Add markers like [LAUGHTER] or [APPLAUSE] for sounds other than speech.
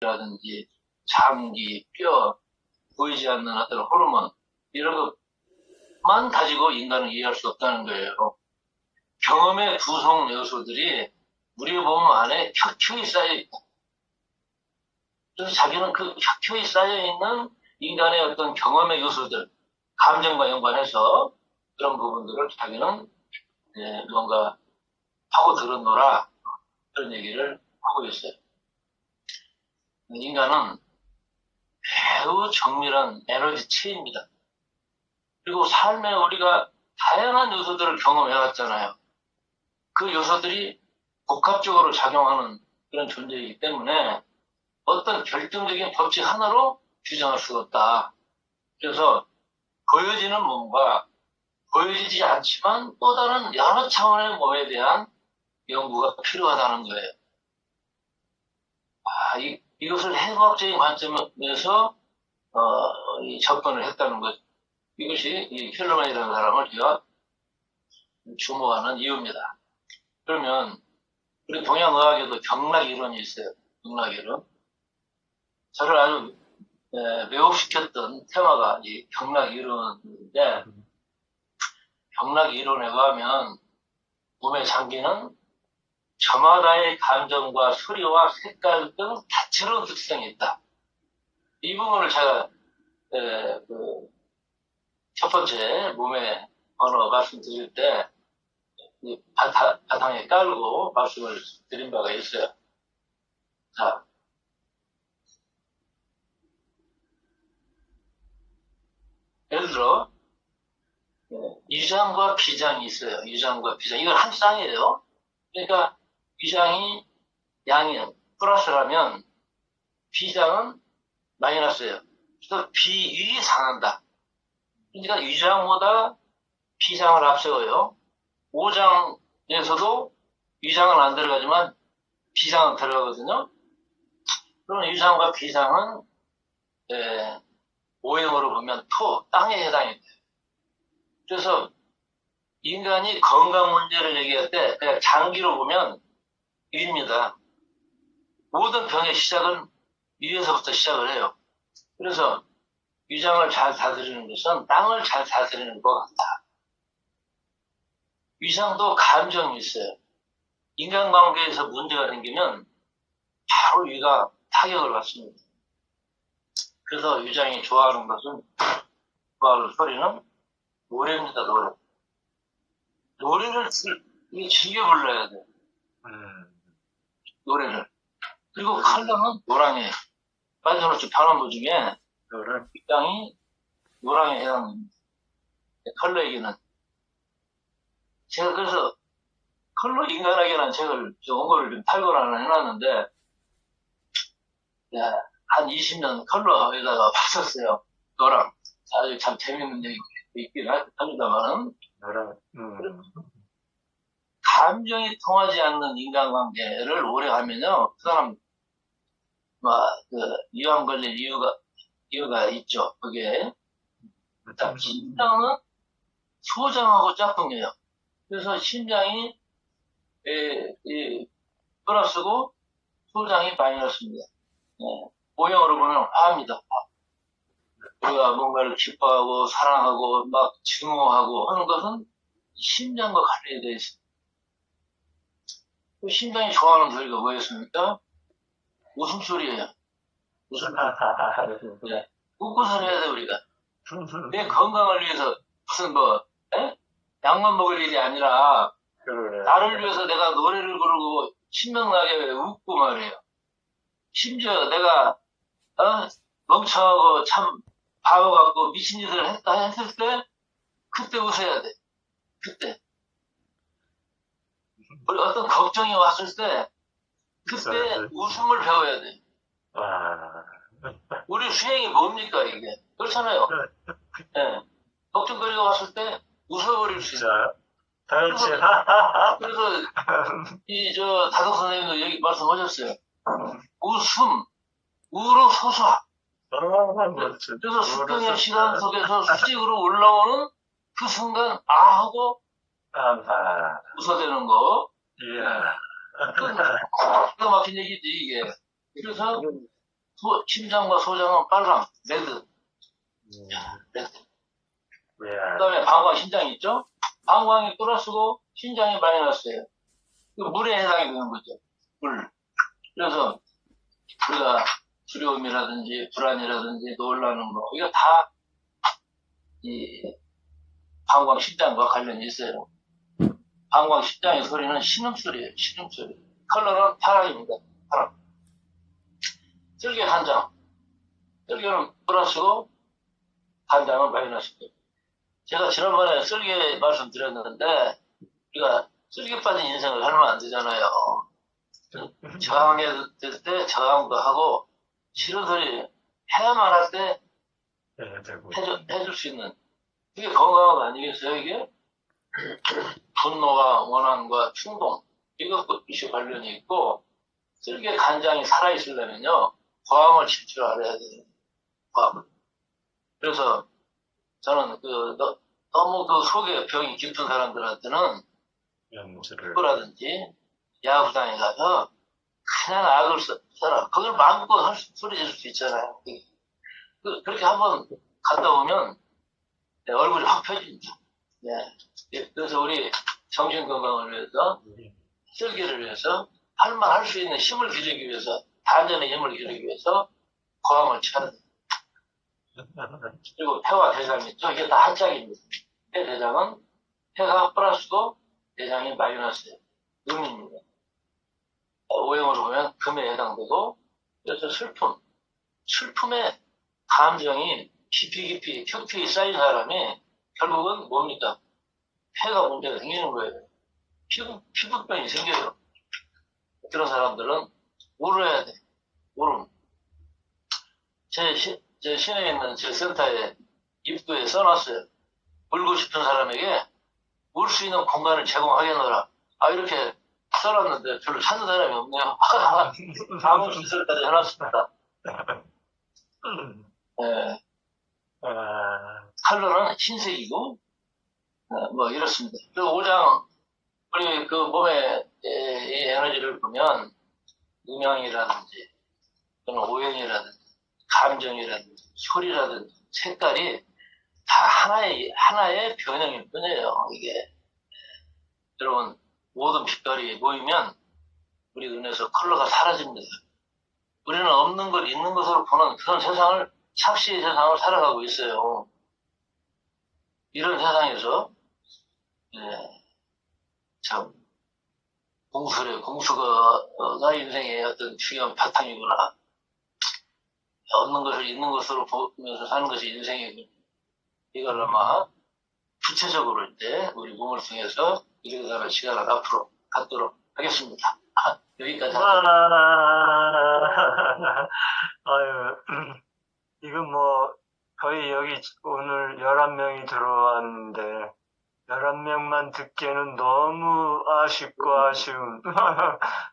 라든지 장기, 뼈, 보이지 않는 어떤 호르몬 이런 것만 가지고 인간을 이해할 수 없다는 거예요. 경험의 구성 요소들이 우리 몸 안에 켜켜이 쌓여 있다. 그래서 자기는 그 켜켜이 쌓여 있는 인간의 어떤 경험의 요소들, 감정과 연관해서 그런 부분들을 자기는 예, 뭔가 하고 들었노라 그런 얘기를 하고 있어요. 인간은 매우 정밀한 에너지 체입니다. 그리고 삶에 우리가 다양한 요소들을 경험해왔잖아요. 그 요소들이 복합적으로 작용하는 그런 존재이기 때문에 어떤 결정적인 법칙 하나로 규정할 수가 없다. 그래서 보여지는 몸과 보여지지 않지만 또 다른 여러 차원의 몸에 대한 연구가 필요하다는 거예요. 아, 이, 이것을 해과학적인 관점에서 어, 이 접근을 했다는 것. 이것이 이 힐러만이라는 사람을 제가 주목하는 이유입니다. 그러면 우리 동양의학에도 경락 이론이 있어요. 경락 이론. 저를 아주 에, 매혹시켰던 테마가 이 경락 이론인데 경락 이론에 의하면 몸의 장기는 저마다의 감정과 소리와 색깔 등 다채로운 특성이 있다. 이 부분을 제가 에, 그, 첫 번째 몸의 언어 말씀드릴 때 바탕에 깔고 말씀을 드린 바가 있어요. 자, 예를 들어 예, 유장과 비장이 있어요. 유장과 비장. 이건 한 쌍이에요. 그러니까 위장이 양이 플러스라면 비장은 마이너스예요. 그래서 비위 상한다. 그러니까 위장보다 비장을 앞세워요. 오장에서도 위장은 안 들어가지만 비장은 들어가거든요. 그러면 위장과 비장은 예, 오형으로 보면 토, 땅에 해당이 돼요. 그래서 인간이 건강 문제를 얘기할 때 장기로 보면 위 입니다. 모든 병의 시작은 위에서부터 시작을 해요. 그래서 위장을 잘 다스리는 것은 땅을 잘 다스리는 것 같다. 위장도 감정이 있어요. 인간관계에서 문제가 생기면 바로 위가 타격을 받습니다. 그래서 위장이 좋아하는 것은 좋아하는 소리는 노래입니다, 노래. 노래를 즐겨 불러야 돼. 음, 노래를. 그리고 컬러는 노랑이에요. 마지노트 변환부 중에 이거를 입장이 노랑에 해당됩니다. 컬러 얘기는. 제가 그래서 컬러 인간학이라는 책을 좀 원고를 좀 하나 해놨는데, 네, 한 20년 컬러에다가 [LAUGHS] 봤었어요. 노랑. 아주 참 재밌는 얘기 있긴 하- 합니다만은, 이거를 음, 감정이 통하지 않는 인간관계를 오래 하면요, 그 사람, 막, 그, 이완 걸릴 이유가, 이유가 있죠. 그게. 자, 심장은 소장하고 짝꿍이에요. 그래서 심장이, 에, 이, 플러스고, 소장이 마이너스입니다. 네. 모형으로 보면 화입니다. 화. 우리가 뭔가를 기뻐하고, 사랑하고, 막 증오하고 하는 것은 심장과 관련이 되어 있습니다. 그 심장이 좋아하는 소리가 뭐였습니까? 웃음소리예요. 웃음, 네. 웃고서 해야 돼, 우리가. 내 건강을 위해서 무슨 뭐, 에? 약만 먹을 일이 아니라. 나를 위해서 내가 노래를 부르고, 신명나게 웃고 말이에요. 심지어 내가, 어, 멍청하고 참 바보 같고 미친 짓을 했다 했을 때, 그때 웃어야 돼. 그때. 우리 어떤 걱정이 왔을 때, 그때 네. 웃음을 배워야 돼. 와, 우리 수행이 뭡니까, 이게? 그렇잖아요. 예. 걱정거리가 왔을 때 웃어버릴 수 있어요. 하하하. [LAUGHS] 그래서, 이, 저, 다덕 선생님도 여기 말씀하셨어요. 웃음, 우로 솟아. 아. 그래서 숙경의 시간. 속에서 수직으로 올라오는 그 순간, 아 하고. 웃어대는 거. 이야. 그, 기가 막힌 얘기지, 이게. 그래서, 소- 심장과 소장은 빨강, 레드, 음, 레드. 예. 그 다음에 방광, 신장이 있죠? 방광이 플러스고 신장이 마이너스예요. 그 물에 해당이 되는 거죠. 물. 그래서 우리가 두려움이라든지 불안이라든지 놀라는 거 이거 다 이 방광, 신장과 관련이 있어요. 방광, 신장의 소리는 신음소리예요. 신음소리. 컬러는 파랑입니다. 파랑. 쓸개 간장. 쓸개는 플러스고 간장은 마이너스고. 제가 지난번에 쓸개 말씀드렸는데 우리가 쓸개 빠진 인생을 살면 안 되잖아요. 저항해 될때 저항도 하고 싫은 소리 해야만 할때 예, 되고. 해줄, 해줄 수 있는 그게 건강한 거 아니겠어요 이게? 분노와 원한과 충동 이것이 관련이 있고 쓸개 간장이 살아있으려면요 과음을 칠 줄 알아야 돼요 과음 그래서 저는 그 너, 너무 그 속에 병이 깊은 사람들한테는. 학교라든지 야구장에 가서 그냥 악을 써, 써라. 그걸 마음껏 할 수, 소리 지를 수 있잖아요. 그, 그렇게 한번 갔다 오면 네, 얼굴이 확 펴집니다. 네. 예, 그래서 우리 정신 건강을 위해서 쓸기를 위해서 할 말 할 수 있는 힘을 기르기 위해서 단전의 힘을 기르기 위해서 고함을 돼요. 그리고 폐와 대장 있죠? 이게 다 한짝입니다. 폐 대장은 폐가 플러스고 대장이 마이너스예요. 음입니다. 어, 오형으로 보면 금에 해당되고 그래서 슬픔, 슬픔의 감정이 깊이 깊이 켜켜이 쌓인 사람이 결국은 뭡니까? 폐가 문제가 생기는 거예요. 피부, 피부병이 생겨요. 그런 사람들은 울어야 돼. 울음. 제, 시, 제 시내에 있는 제 센터에 입구에 써놨어요. 울고 싶은 사람에게 울 수 있는 공간을 제공하겠노라. 아, 이렇게 써놨는데 별로 찾는 사람이 없네요. [LAUGHS] 아무 시설까지 해놨습니다. 예, [LAUGHS] 아, 컬러는 흰색이고, 어, 뭐, 이렇습니다. 그리고 오장, 우리 그 몸의 에, 이 에너지를 보면, 음향이라든지, 또는 오행이라든지, 감정이라든지, 소리라든지, 색깔이 다 하나의, 하나의 변형일 뿐이에요, 이게. 여러분, 모든 빛깔이 모이면 우리 눈에서 컬러가 사라집니다. 우리는 없는 걸 있는 것으로 보는 그런 세상을, 착시의 세상을 살아가고 있어요. 이런 세상에서, 예, 참, 공수래, 공수가, 어, 나 인생의 어떤 중요한 바탕이구나. 없는 것을 있는 것으로 보면서 사는 것이 인생이고, 이걸 아마 구체적으로 이제 우리 몸을 통해서 이루어가는 시간을 앞으로 갖도록 하겠습니다. [LAUGHS] 여기까지 no, [LAUGHS] no. [LAUGHS]